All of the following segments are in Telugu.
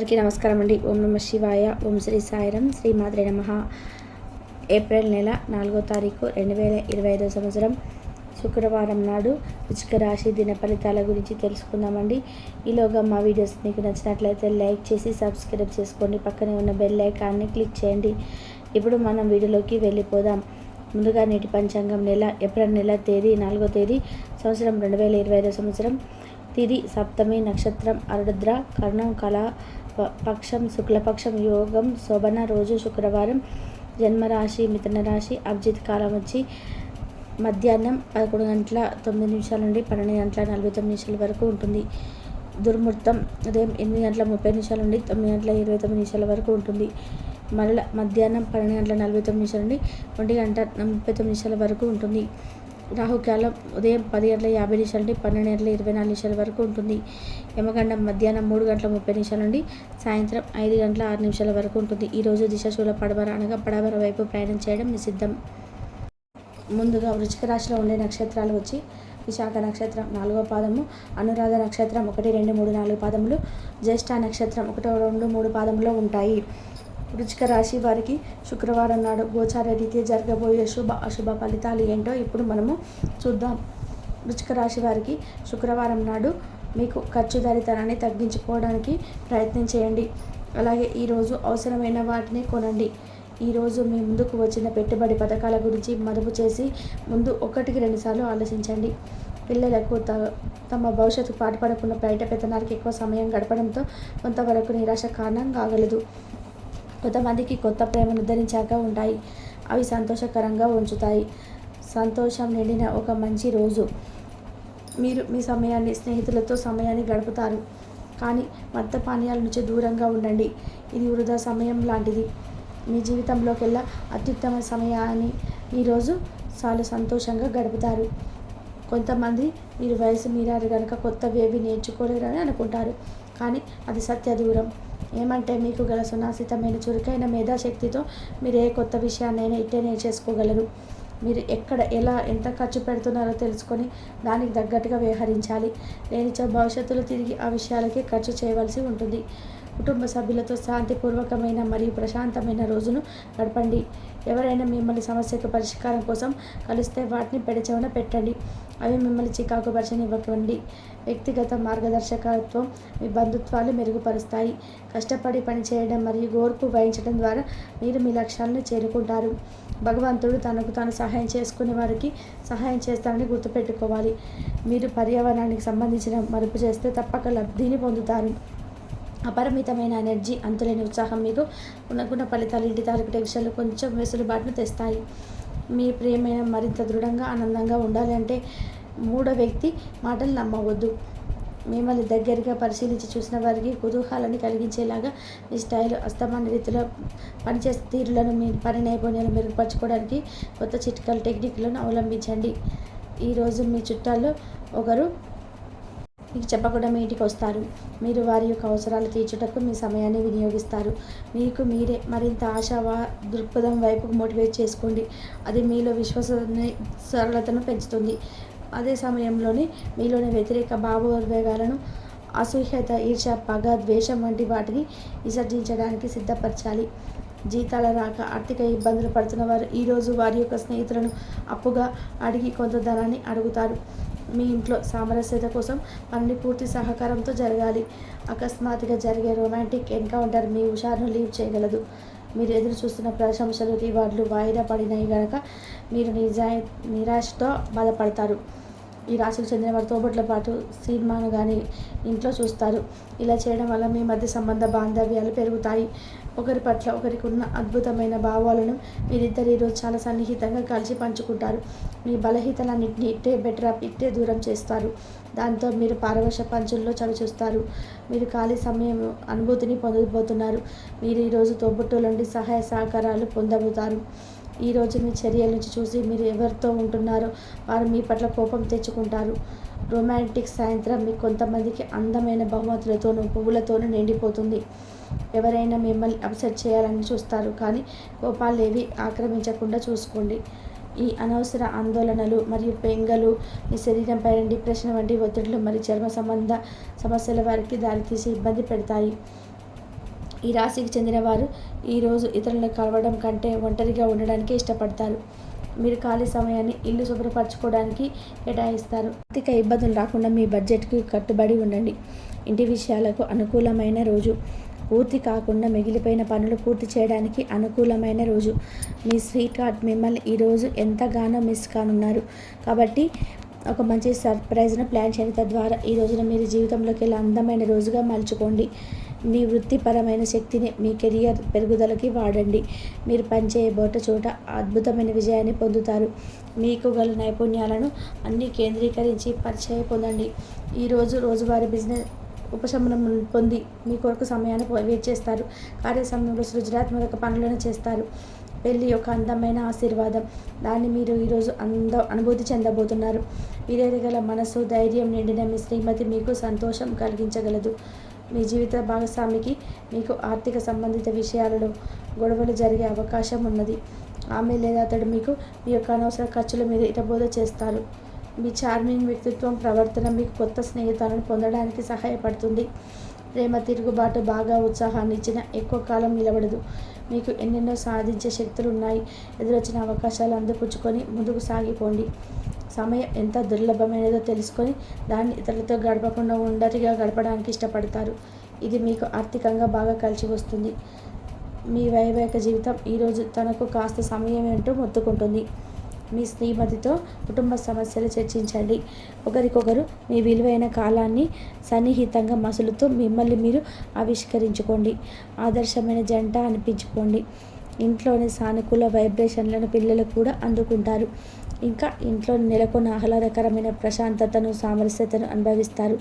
అందరికీ నమస్కారం అండి ఓం నమ శివాయ. ఓం శ్రీ సాయిరం. శ్రీ మాద్రే నమ. ఏప్రిల్ నెల నాలుగో తారీఖు రెండు వేల ఇరవై ఐదో సంవత్సరం. శుక్రవారం నాడు వృచ్చిక రాశి దిన ఫలితాల గురించి తెలుసుకుందామండి. ఈలోగా మా వీడియోస్ మీకు నచ్చినట్లయితే లైక్ చేసి సబ్స్క్రైబ్ చేసుకోండి. పక్కనే ఉన్న బెల్ ఐకాన్ని క్లిక్ చేయండి. ఇప్పుడు మనం వీడియోలోకి వెళ్ళిపోదాం. ముందుగా నేటి పంచాంగం నెల ఏప్రిల్ నెల తేదీ నాలుగో తేదీ సంవత్సరం రెండు వేల ఇరవై ఐదో సంవత్సరం. తిది సప్తమి నక్షత్రం అరుద్ర కర్ణం కళ పక్షం శుక్లపక్షం యోగం శోభన రోజు శుక్రవారం జన్మరాశి మిథున రాశి అభిజిత్ కాలం వచ్చి మధ్యాహ్నం పదకొండు గంటల తొమ్మిది నిమిషాల నుండి పన్నెండు గంటల నలభై తొమ్మిది నిమిషాల వరకు ఉంటుంది. దుర్ముహూర్తం ఉదయం ఎనిమిది గంటల ముప్పై నిమిషాల నుండి తొమ్మిది గంటల ఇరవై తొమ్మిది నిమిషాల వరకు ఉంటుంది. మరల మధ్యాహ్నం పన్నెండు గంటల నలభై తొమ్మిది నిమిషాల నుండి ఒంటి గంట ముప్పై తొమ్మిది నిమిషాల వరకు ఉంటుంది. రాహుకాలం ఉదయం పది గంటల యాభై నిమిషాల నుండి పన్నెండు గంటల ఇరవై నాలుగు నిమిషాల వరకు ఉంటుంది. యమగండం మధ్యాహ్నం మూడు గంటల ముప్పై నిమిషాల నుండి సాయంత్రం ఐదు గంటల ఆరు నిమిషాల వరకు ఉంటుంది. ఈరోజు దిశశూల పడమర అనగా పడమర వైపు ప్రయాణం చేయడం నిషిద్ధం. ముందుగా వృచ్చిక రాశిలో ఉండే నక్షత్రాలు వచ్చి విశాఖ నక్షత్రం నాలుగో పాదము అనురాధ నక్షత్రం ఒకటి రెండు మూడు నాలుగు పాదములు జ్యేష్ఠ నక్షత్రం ఒకటో రెండు మూడు పాదములో ఉంటాయి. వృచ్చిక రాశి వారికి శుక్రవారం నాడు గోచార రీతి జరగబోయే శుభ అశుభ ఫలితాలు ఏంటో ఇప్పుడు మనము చూద్దాం. వృచ్చిక రాశి వారికి శుక్రవారం నాడు మీకు ఖర్చుదారితనాన్ని తగ్గించుకోవడానికి ప్రయత్నం చేయండి. అలాగే ఈరోజు అవసరమైన వాటిని కొనండి. ఈరోజు మీ ముందుకు వచ్చిన పెట్టుబడి పథకాల గురించి మదుపు చేసి ముందు ఒకటికి రెండుసార్లు ఆలోచించండి. పిల్లలకు త తమ భవిష్యత్తు పాటుపడకుండా బయట పెత్తనాలకు ఎక్కువ సమయం గడపడంతో కొంతవరకు నిరాశ కారణం కాగలదు కొంతమందికి కొత్త ప్రేమను ధరించాక ఉంటాయి. అవి సంతోషకరంగా ఉంచుతాయి. సంతోషం నిండిన ఒక మంచి రోజు. మీరు మీ సమయాన్ని స్నేహితులతో సమయాన్ని గడుపుతారు. కానీ మత్త పానీయాల నుంచి దూరంగా ఉండండి. ఇది వృధా సమయం లాంటిది. మీ జీవితంలోకెల్లా అత్యుత్తమ సమయాన్ని ఈరోజు చాలా సంతోషంగా గడుపుతారు. కొంతమంది మీరు వయసు మీరారు కనుక కొత్త వేవి నేర్చుకోలేరని అనుకుంటారు. కానీ అది సత్య దూరం ఏమంటే మీకు గల సునాశితమైన చురుకైన మేధాశక్తితో మీరు ఏ కొత్త విషయాన్నైనా ఇట్టే నేర్చేసుకోగలరు. మీరు ఎక్కడ ఎలా ఎంత ఖర్చు పెడుతున్నారో తెలుసుకొని దానికి తగ్గట్టుగా వ్యవహరించాలి. లేనిచో భవిష్యత్తులో తిరిగి ఆ విషయాలకే ఖర్చు చేయవలసి ఉంటుంది. కుటుంబ సభ్యులతో శాంతిపూర్వకమైన మరియు ప్రశాంతమైన రోజును గడపండి. ఎవరైనా మిమ్మల్ని సమస్యకు పరిష్కారం కోసం కలిస్తే వాటిని పెడచవన పెట్టండి. అవి మిమ్మల్ని చికాకు పరిచనివ్వకండి వ్యక్తిగత మార్గదర్శకత్వం మీ బంధుత్వాలు మెరుగుపరుస్తాయి. కష్టపడి పనిచేయడం మరియు గోర్పు వహించడం ద్వారా మీరు మీ లక్ష్యాలను చేరుకుంటారు. భగవంతుడు తనకు తాను సహాయం చేసుకునే వారికి సహాయం చేస్తారని గుర్తుపెట్టుకోవాలి. మీరు పర్యావరణానికి సంబంధించిన మరుపు చేస్తే తప్పక లబ్ధిని పొందుతారు. అపరిమితమైన ఎనర్జీ అంతులేని ఉత్సాహం మీకు ఉన్నగుణ ఫలితాలు ఇంటి తాలూకు టెన్షన్లు కొంచెం వెసులుబాటును తెస్తాయి. మీ ప్రేమ మరింత దృఢంగా ఆనందంగా ఉండాలి అంటే మూడో వ్యక్తి మాటలు నమ్మవద్దు. మిమ్మల్ని దగ్గరగా పరిశీలించి చూసిన వారికి కుతూహలాన్ని కలిగించేలాగా మీ స్టైల్ అస్తమాన రీతిలో పనిచేసే తీరులను మీ పని నైపుణ్యాలు మెరుగుపరచుకోవడానికి కొత్త చిట్కాలు టెక్నిక్లను అవలంబించండి. ఈరోజు మీ చుట్టాల్లో ఒకరు మీకు చెప్పకుండా మీ ఇంటికి వస్తారు. మీరు వారి యొక్క అవసరాలు తీర్చుటకు మీ సమయాన్ని వినియోగిస్తారు. మీకు మీరే మరింత ఆశావా దృక్పథం వైపు మోటివేట్ చేసుకోండి. అది మీలో విశ్వాస సరళతను పెంచుతుంది. అదే సమయంలోనే మీలోని వ్యతిరేక భావోద్వేగాలను అసూహ్యత ఈర్ష పగ ద్వేషం వంటి వాటిని విసర్జించడానికి సిద్ధపరచాలి. జీతాల రాక ఆర్థిక ఇబ్బందులు పడుతున్న వారు ఈరోజు వారి యొక్క స్నేహితులను అప్పుగా అడిగి కొంత ధనాన్ని అడుగుతారు. మీ ఇంట్లో సామరస్యత కోసం పని పూర్తి సహకారంతో జరగాలి. అకస్మాత్తుగా జరిగే రొమాంటిక్ ఎన్కౌంటర్ మీ హుషారును లీవ్ చేయగలదు. మీరు ఎదురు చూస్తున్న ప్రశంసలు రివార్డులు వాయిదా పడినాయి కనుక మీరు నిజాయి నిరాశతో బాధపడతారు. ఈ రాశికి చెందిన వారి తోబట్ల పాటు సినిమాను కానీ ఇంట్లో చూస్తారు. ఇలా చేయడం వల్ల మీ మధ్య సంబంధ బాంధవ్యాలు పెరుగుతాయి. ఒకరి పట్ల ఒకరికి ఉన్న అద్భుతమైన భావాలను వీరిద్దరు ఈరోజు చాలా సన్నిహితంగా కలిసి పంచుకుంటారు. మీ బలహీతలన్నింటినీ ఇట్టే బెటర్ అప్ ఇట్టే దూరం చేస్తారు. దాంతో మీరు పారవశ పంచుల్లో చవి చూస్తారు. మీరు ఖాళీ సమయం అనుభూతిని పొందబోతున్నారు. మీరు ఈరోజు తోబుట్టుల నుండి సహాయ సహకారాలు పొందబోతారు. ఈరోజు మీ చర్యల నుంచి చూసి మీరు ఎవరితో ఉంటున్నారో వారు మీ పట్ల కోపం తెచ్చుకుంటారు. రొమాంటిక్ సాయంత్రం మీకు కొంతమందికి అందమైన బహుమతులతోనూ పువ్వులతోనూ నిండిపోతుంది. ఎవరైనా మిమ్మల్ని అప్సెట్ చేయాలని చూస్తారు కానీ కోపాలు ఏవి ఆక్రమించకుండా చూసుకోండి. ఈ అనవసర ఆందోళనలు మరియు పెంగలు మీ శరీరంపై డిప్రెషన్ వంటి ఒత్తిడులు మరియు చర్మ సంబంధ సమస్యల వారికి దారితీసి ఇబ్బంది పెడతాయి. ఈ రాశికి చెందిన వారు ఈరోజు ఇతరులను కలవడం కంటే ఒంటరిగా ఉండడానికే ఇష్టపడతారు. మీరు ఖాళీ సమయాన్ని ఇల్లు శుభ్రపరచుకోవడానికి కేటాయిస్తారు. ఆర్థిక ఇబ్బందులు రాకుండా మీ బడ్జెట్కి కట్టుబడి ఉండండి. ఇంటి విషయాలకు అనుకూలమైన రోజు. పూర్తి కాకుండా మిగిలిపోయిన పనులు పూర్తి చేయడానికి అనుకూలమైన రోజు. మీ స్వీట్ హార్ట్ మిమ్మల్ని ఈరోజు ఎంతగానో మిస్ కానున్నారు. కాబట్టి ఒక మంచి సర్ప్రైజ్ను ప్లాన్ చేయడం తద్వారా ఈ రోజున మీరు జీవితంలోకి వెళ్ళి అందమైన రోజుగా మలుచుకోండి. మీ వృత్తిపరమైన శక్తిని మీ కెరియర్ పెరుగుదలకి వాడండి. మీరు పనిచేయబోట చోట అద్భుతమైన విజయాన్ని పొందుతారు. మీకు గల నైపుణ్యాలను అన్నీ కేంద్రీకరించి పరిచయం పొందండి. ఈరోజు రోజువారీ బిజినెస్ ఉపశమనం పొంది మీ కొరకు సమయాన్ని వేట్ చేస్తారు. కార్య సమయంలో సృజనాత్మక పనులను చేస్తారు. పెళ్ళి యొక్క అందమైన ఆశీర్వాదం. దాన్ని మీరు ఈరోజు అంద అనుభూతి చెందబోతున్నారు. వీరేది గల మనసు ధైర్యం నిండిన మీ శ్రీమతి మీకు సంతోషం కలిగించగలదు. మీ జీవిత భాగస్వామికి మీకు ఆర్థిక సంబంధిత విషయాలలో గొడవలు జరిగే అవకాశం ఉన్నది. ఆమె లేదా అతడు మీకు మీ యొక్క అనవసర ఖర్చుల మీద ఇటబోధ చేస్తారు. మీ చార్మింగ్ వ్యక్తిత్వం ప్రవర్తన మీకు కొత్త స్నేహితులను పొందడానికి సహాయపడుతుంది. ప్రేమ తిరుగుబాటు బాగా ఉత్సాహాన్ని ఇచ్చిన ఎక్కువ కాలం నిలబడదు. మీకు ఎన్నెన్నో సాధించే శక్తులు ఉన్నాయి ఎదురొచ్చిన అవకాశాలు అందిపుచ్చుకొని ముందుకు సాగిపోండి. సమయం ఎంత దుర్లభమైనదో తెలుసుకొని దాన్ని ఇతరులతో గడపకుండా ఉండరిగా గడపడానికి ఇష్టపడతారు. ఇది మీకు ఆర్థికంగా బాగా కలిసి వస్తుంది. మీ వైవాహిక జీవితం ఈరోజు తనకు కాస్త సమయం ఏంటో మొత్తుకుంటుంది. మీ శ్రీమతితో కుటుంబ సమస్యలు చర్చించండి. ఒకరికొకరు మీ విలువైన కాలాన్ని సన్నిహితంగా మసులుతూ మిమ్మల్ని మీరు ఆవిష్కరించుకోండి. ఆదర్శమైన జంట అనిపించుకోండి. ఇంట్లోని సానుకూల వైబ్రేషన్లను పిల్లలు కూడా అందుకుంటారు. ఇంకా ఇంట్లో నెలకొన్న ఆహ్లాదకరమైన ప్రశాంతతను సామరస్యతను అనుభవిస్తారు.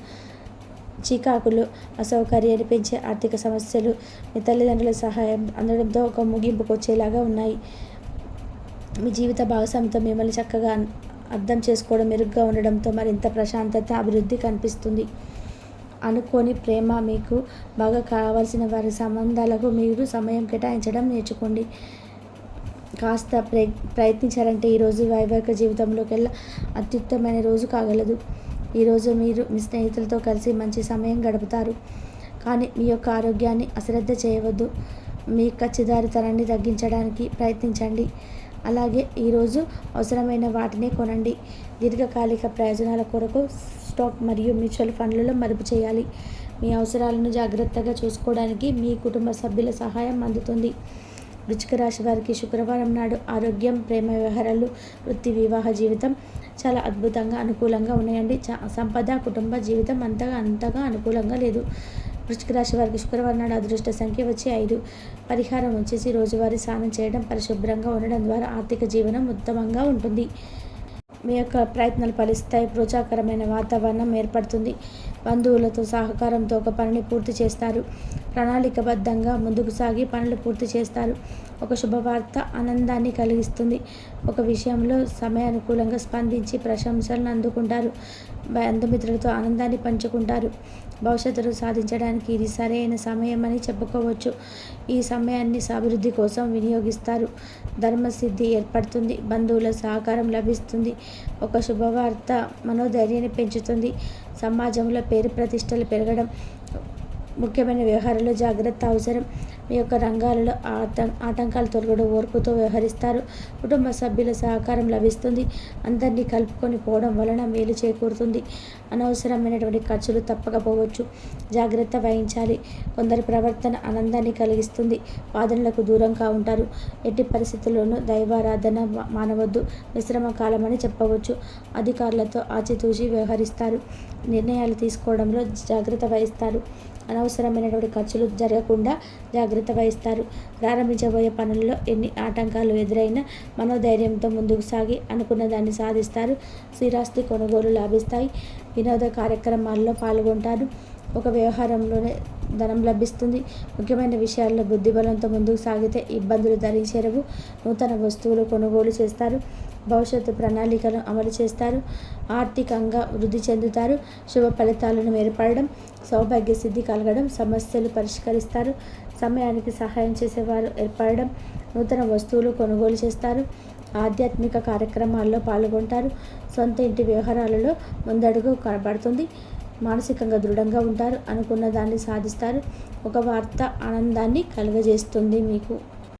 చికాకులు అసౌకర్యాన్ని పెంచే ఆర్థిక సమస్యలు మీ తల్లిదండ్రుల సహాయం అందడంతో ఒక ముగింపుకు వచ్చేలాగా ఉన్నాయి. మీ జీవిత భాగస్వామితో మిమ్మల్ని చక్కగా అర్థం చేసుకోవడం మెరుగ్గా ఉండడంతో మరింత ప్రశాంతత అభివృద్ధి కనిపిస్తుంది. అనుకోని ప్రేమ మీకు బాగా కావాల్సిన వారి సంబంధాలకు మీరు సమయం కేటాయించడం నేర్చుకోండి. కాస్త ప్ర ప్రయత్నించారంటే ఈరోజు వైవాహిక జీవితంలోకి వెళ్ళి అత్యుత్తమైన రోజు కాగలదు. ఈరోజు మీరు మీ స్నేహితులతో కలిసి మంచి సమయం గడుపుతారు. కానీ మీ యొక్క ఆరోగ్యాన్ని అశ్రద్ధ చేయవద్దు. మీ కచ్చిదారితనాన్ని తగ్గించడానికి ప్రయత్నించండి. అలాగే ఈరోజు అవసరమైన వాటిని కొనండి. దీర్ఘకాలిక ప్రయోజనాల కొరకు స్టాక్ మరియు మ్యూచువల్ ఫండ్లలో మదుపు చేయాలి. మీ అవసరాలను జాగ్రత్తగా చూసుకోవడానికి మీ కుటుంబ సభ్యుల సహాయం అందుతుంది. వృచ్చిక రాశి వారికి శుక్రవారం నాడు ఆరోగ్యం ప్రేమ వ్యవహారాలు వృత్తి వివాహ జీవితం చాలా అద్భుతంగా అనుకూలంగా ఉన్నాయండి. సంపద కుటుంబ జీవితం అంతగా అంతగా అనుకూలంగా లేదు. వృష్టిక రాశి వారికి శుక్రవారం నాడు అదృష్ట సంఖ్య వచ్చి ఐదు. పరిహారం వచ్చేసి రోజువారీ స్నానం చేయడం పరిశుభ్రంగా ఉండడం ద్వారా ఆర్థిక జీవనం ఉత్తమంగా ఉంటుంది. మీ యొక్క ప్రయత్నాలు ఫలిస్తాయి. ప్రోత్సాహకరమైన వాతావరణం ఏర్పడుతుంది. బంధువులతో సహకారంతో ఒక పనిని పూర్తి చేస్తారు. ప్రణాళికబద్ధంగా ముందుకు సాగి పనులు పూర్తి చేస్తారు. ఒక శుభవార్త ఆనందాన్ని కలిగిస్తుంది. ఒక విషయంలో సమయానుకూలంగా స్పందించి ప్రశంసలను అందుకుంటారు. బంధుమిత్రులతో ఆనందాన్ని పంచుకుంటారు. భవిష్యత్తును సాధించడానికి ఇది సరైన సమయం అని చెప్పుకోవచ్చు. ఈ సమయాన్ని అభివృద్ధి కోసం వినియోగిస్తారు. ధర్మసిద్ధి ఏర్పడుతుంది. బంధువుల సహకారం లభిస్తుంది. ఒక శుభవార్త మనోధైర్యాన్ని పెంచుతుంది. సమాజంలో పేరు ప్రతిష్టలు పెరగడం ముఖ్యమైన వ్యవహారాల్లో జాగ్రత్త అవసరం. మీ యొక్క రంగాలలో ఆటం ఆటంకాలు తొలగడం ఓర్పుతో వ్యవహరిస్తారు. కుటుంబ సభ్యుల సహకారం లభిస్తుంది. అందరినీ కలుపుకొని పోవడం వలన మేలు చేకూరుతుంది. అనవసరమైనటువంటి ఖర్చులు తప్పకపోవచ్చు. జాగ్రత్త వహించాలి. కొందరి ప్రవర్తన ఆనందాన్ని కలిగిస్తుంది. వాదనలకు దూరంగా ఉంటారు. ఎట్టి పరిస్థితుల్లోనూ దైవారాధన మానవద్దు. మిశ్రమ కాలం అని చెప్పవచ్చు. అధికారులతో ఆచితూచి వ్యవహరిస్తారు. నిర్ణయాలు తీసుకోవడంలో జాగ్రత్త వహిస్తారు. అనవసరమైనటువంటి ఖర్చులు జరగకుండా జాగ్రత్త వహిస్తారు. ప్రారంభించబోయే పనుల్లో ఎన్ని ఆటంకాలు ఎదురైనా మనోధైర్యంతో ముందుకు సాగి అనుకున్న దాన్ని సాధిస్తారు. స్థిరాస్తి కొనుగోలు లాభిస్తాయి. వినోద కార్యక్రమాల్లో పాల్గొంటారు. ఒక వ్యవహారంలోనే ధనం లభిస్తుంది. ముఖ్యమైన విషయాల్లో బుద్ధిబలంతో ముందుకు సాగితే ఇబ్బందులు ధరించేరవు నూతన వస్తువులు కొనుగోలు చేస్తారు. భవిష్యత్తు ప్రణాళికను అమలు చేస్తారు. ఆర్థికంగా వృద్ధి చెందుతారు. శుభ ఫలితాలను ఏర్పడడం సౌభాగ్య సిద్ధి కలగడం సమస్యలు పరిష్కరిస్తారు. సమయానికి సహాయం చేసేవారు ఏర్పడడం నూతన వస్తువులు కొనుగోలు చేస్తారు. ఆధ్యాత్మిక కార్యక్రమాల్లో పాల్గొంటారు. సొంత ఇంటి వ్యవహారాలలో ముందడుగు కనబడుతుంది. మానసికంగా దృఢంగా ఉంటారు. అనుకున్న దాన్ని సాధిస్తారు. ఒక వార్త ఆనందాన్ని కలుగజేస్తుంది మీకు.